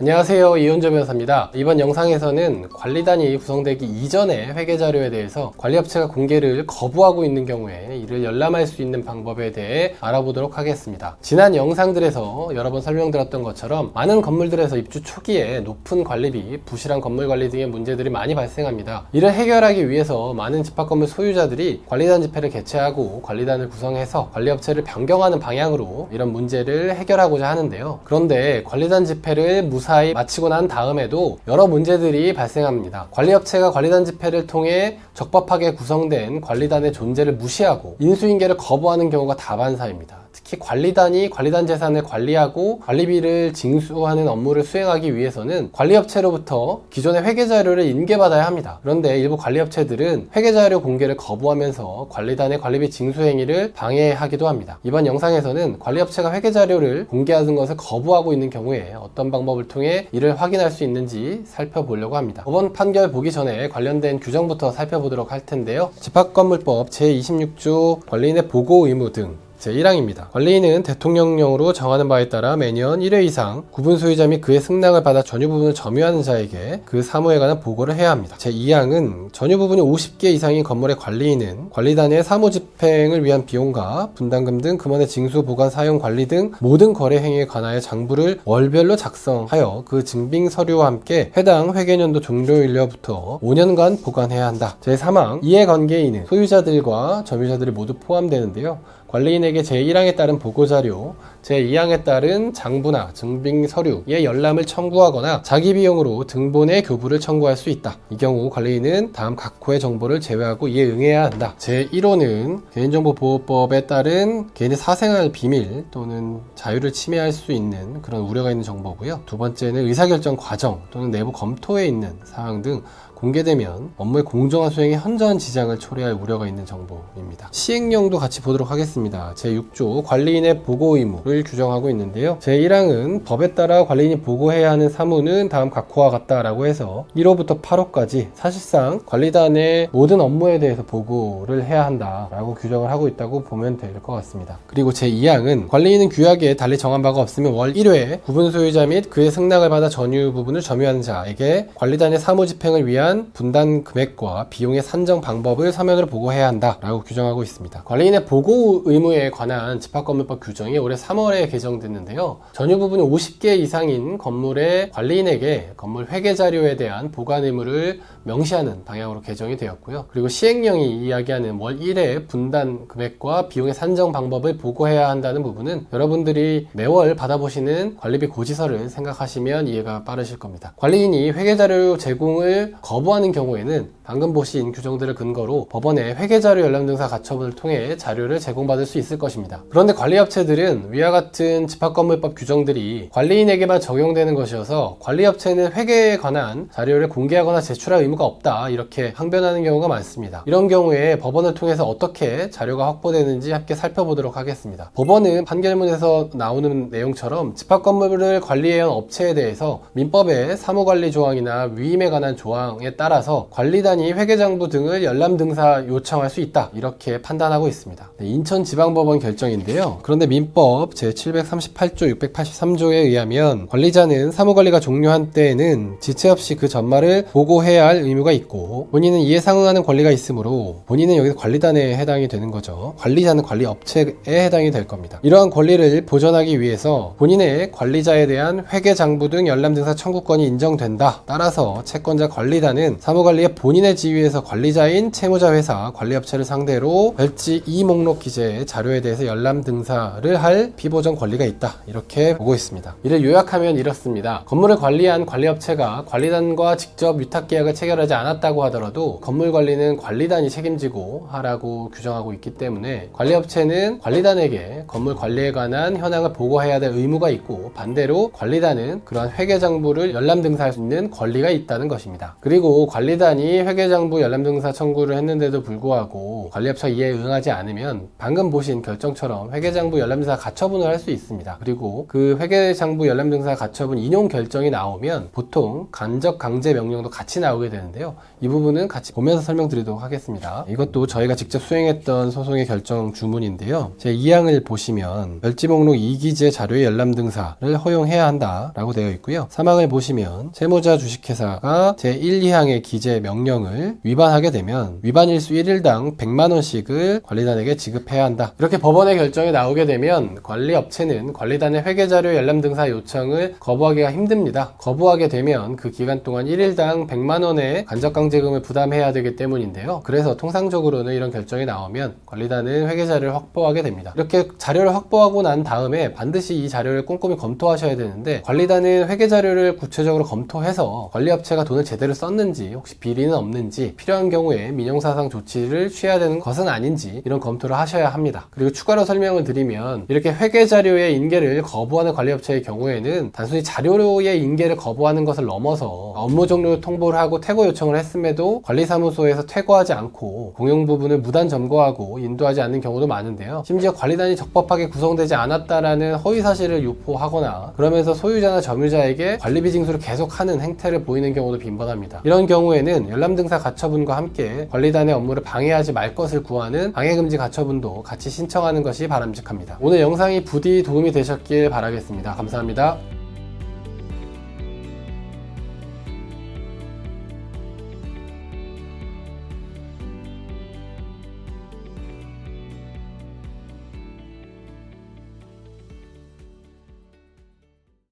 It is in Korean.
안녕하세요. 이현조 변호사입니다. 이번 영상에서는 관리단이 구성되기 이전의 회계자료에 대해서 관리업체가 공개를 거부하고 있는 경우에 이를 열람할 수 있는 방법에 대해 알아보도록 하겠습니다. 지난 영상들에서 여러 번 설명드렸던 것처럼 많은 건물들에서 입주 초기에 높은 관리비, 부실한 건물 관리 등의 문제들이 많이 발생합니다. 이를 해결하기 위해서 많은 집합건물 소유자들이 관리단 집회를 개최하고 관리단을 구성해서 관리업체를 변경하는 방향으로 이런 문제를 해결하고자 하는데요. 그런데 관리단 집회를 무 사히 마치고 난 다음에도 여러 문제들이 발생합니다. 관리업체가 관리단 집회를 통해 적법하게 구성된 관리단의 존재를 무시하고 인수인계를 거부하는 경우가 다반사입니다. 특히 관리단이 관리단 재산을 관리하고 관리비를 징수하는 업무를 수행하기 위해서는 관리업체로부터 기존의 회계자료를 인계받아야 합니다. 그런데 일부 관리업체들은 회계자료 공개를 거부하면서 관리단의 관리비 징수 행위를 방해하기도 합니다. 이번 영상에서는 관리업체가 회계자료를 공개하는 것을 거부하고 있는 경우에 어떤 방법을 통해 이를 확인할 수 있는지 살펴보려고 합니다. 법원 판결 보기 전에 관련된 규정부터 살펴보도록 할 텐데요. 집합건물법 제26조 관리인의 보고 의무 등 제1항입니다. 관리인은 대통령령으로 정하는 바에 따라 매년 1회 이상 구분 소유자 및 그의 승낙을 받아 전유 부분을 점유하는 자에게 그 사무에 관한 보고를 해야 합니다. 제2항은 전유 부분이 50개 이상인 건물의 관리인은 관리단의 사무 집행을 위한 비용과 분담금 등 금원의 징수, 보관, 사용, 관리 등 모든 거래 행위에 관하여 장부를 월별로 작성하여 그 증빙 서류와 함께 해당 회계년도 종료일로부터 5년간 보관해야 한다. 제3항 이해관계인은 소유자들과 점유자들이 모두 포함되는데요. 관리인에게 제1항에 따른 보고자료, 제2항에 따른 장부나 증빙 서류의 열람을 청구하거나 자기 비용으로 등본의 교부를 청구할 수 있다. 이 경우 관리인은 다음 각 호의 정보를 제외하고 이에 응해야 한다. 제1호는 개인정보보호법에 따른 개인의 사생활 비밀 또는 자유를 침해할 수 있는 그런 우려가 있는 정보고요. 두 번째는 의사결정 과정 또는 내부 검토에 있는 사항 등 공개되면 업무의 공정한 수행에 현저한 지장을 초래할 우려가 있는 정보입니다. 시행령도 같이 보도록 하겠습니다. 제6조 관리인의 보고 의무를 규정하고 있는데요. 제1항은 법에 따라 관리인이 보고해야 하는 사무는 다음 각호와 같다라고 해서 1호부터 8호까지 사실상 관리단의 모든 업무에 대해서 보고를 해야 한다라고 규정을 하고 있다고 보면 될 것 같습니다. 그리고 제2항은 관리인은 규약에 달리 정한 바가 없으면 월 1회 구분 소유자 및 그의 승낙을 받아 전유 부분을 점유하는 자에게 관리단의 사무 집행을 위한 분단 금액과 비용의 산정 방법을 서면으로 보고해야 한다라고 규정하고 있습니다. 관리인의 보고 의무에 관한 집합건물법 규정이 올해 3월에 개정됐는데요. 전유 부분이 50개 이상인 건물의 관리인에게 건물 회계 자료에 대한 보관 의무를 명시하는 방향으로 개정이 되었고요. 그리고 시행령이 이야기하는 월 1회 분단 금액과 비용의 산정 방법을 보고해야 한다는 부분은 여러분들이 매월 받아보시는 관리비 고지서를 생각하시면 이해가 빠르실 겁니다. 관리인이 회계 자료 제공을 거부하는 경우에는 방금 보신 규정들을 근거로 법원에 회계자료 열람 등사 가처분을 통해 자료를 제공받을 수 있을 것입니다. 그런데 관리업체들은 위와 같은 집합건물법 규정들이 관리인에게만 적용되는 것이어서 관리업체는 회계에 관한 자료를 공개하거나 제출할 의무가 없다 이렇게 항변하는 경우가 많습니다. 이런 경우에 법원을 통해서 어떻게 자료가 확보되는지 함께 살펴보도록 하겠습니다. 법원은 판결문에서 나오는 내용처럼 집합건물을 관리해온 업체에 대해서 민법의 사무관리 조항이나 위임에 관한 조항에 따라서 관리단 기관이 회계장부 등을 열람 등사 요청할 수 있다 이렇게 판단하고 있습니다. 네, 인천지방법원 결정인데요. 그런데 민법 제738조 683조에 의하면 관리자는 사무관리가 종료한 때에는 지체 없이 그 전말을 보고해야 할 의무가 있고 본인은 이에 상응하는 권리가 있으므로 본인은 여기서 관리단에 해당이 되는 거죠. 관리자는 관리 업체에 해당이 될 겁니다. 이러한 권리를 보전하기 위해서 본인의 관리자에 대한 회계장부 등 열람 등사 청구권이 인정된다. 따라서 채권자 관리단은 사무관리의 본인 의 지위에서 관리자인 채무자 회사 관리업체를 상대로 별지 2 목록 기재의 자료에 대해서 열람 등사를 할 피보전 권리가 있다. 이렇게 보고 있습니다. 이를 요약하면 이렇습니다. 건물을 관리한 관리업체가 관리단과 직접 위탁 계약을 체결하지 않았다고 하더라도 건물 관리는 관리단이 책임지고 하라고 규정하고 있기 때문에 관리업체는 관리단에게 건물 관리에 관한 현황을 보고해야 될 의무가 있고 반대로 관리단은 그러한 회계 정보를 열람 등사할 수 있는 권리가 있다는 것입니다. 그리고 관리단이 회계 회계장부 열람등사 청구를 했는데도 불구하고 관리업체가 이에 응하지 않으면 방금 보신 결정처럼 회계장부 열람등사 가처분을 할 수 있습니다. 그리고 그 회계장부 열람등사 가처분 인용 결정이 나오면 보통 간접 강제 명령도 같이 나오게 되는데요. 이 부분은 같이 보면서 설명드리도록 하겠습니다. 이것도 저희가 직접 수행했던 소송의 결정 주문인데요. 제 2항을 보시면 별지 목록 2기재 자료의 열람 등사를 허용해야 한다라고 되어 있고요. 3항을 보시면 채무자 주식회사가 제 1, 2항의 기재 명령 을 위반하게 되면 위반 일수 1일당 100만 원씩을 관리단에게 지급해야 한다. 이렇게 법원의 결정이 나오게 되면 관리 업체는 관리단의 회계 자료 열람 등사 요청을 거부하기가 힘듭니다. 거부하게 되면 그 기간 동안 1일당 100만 원의 간접 강제금을 부담해야 되기 때문인데요. 그래서 통상적으로는 이런 결정이 나오면 관리단은 회계 자료를 확보하게 됩니다. 이렇게 자료를 확보하고 난 다음에 반드시 이 자료를 꼼꼼히 검토하셔야 되는데 관리단은 회계 자료를 구체적으로 검토해서 관리업체가 돈을 제대로 썼는지 혹시 비리는 없는지 필요한 경우에 민영사상 조치를 취해야 되는 것은 아닌지 이런 검토를 하셔야 합니다. 그리고 추가로 설명을 드리면 이렇게 회계 자료의 인계를 거부하는 관리업체의 경우에는 단순히 자료의 인계를 거부하는 것을 넘어서 업무 종료 통보를 하고 퇴고 요청을 했음에도 관리사무소에서 퇴고하지 않고 공용 부분을 무단 점거하고 인도하지 않는 경우도 많은데요. 심지어 관리단이 적법하게 구성되지 않았다라는 허위 사실을 유포하거나 그러면서 소유자나 점유자에게 관리비 징수를 계속하는 행태를 보이는 경우도 빈번합니다. 이런 경우에는 열람 등사 가처분과 함께 관리단의 업무를 방해하지 말 것을 구하는 방해금지 가처분도 같이 신청하는 것이 바람직합니다. 오늘 영상이 부디 도움이 되셨길 바라겠습니다. 감사합니다.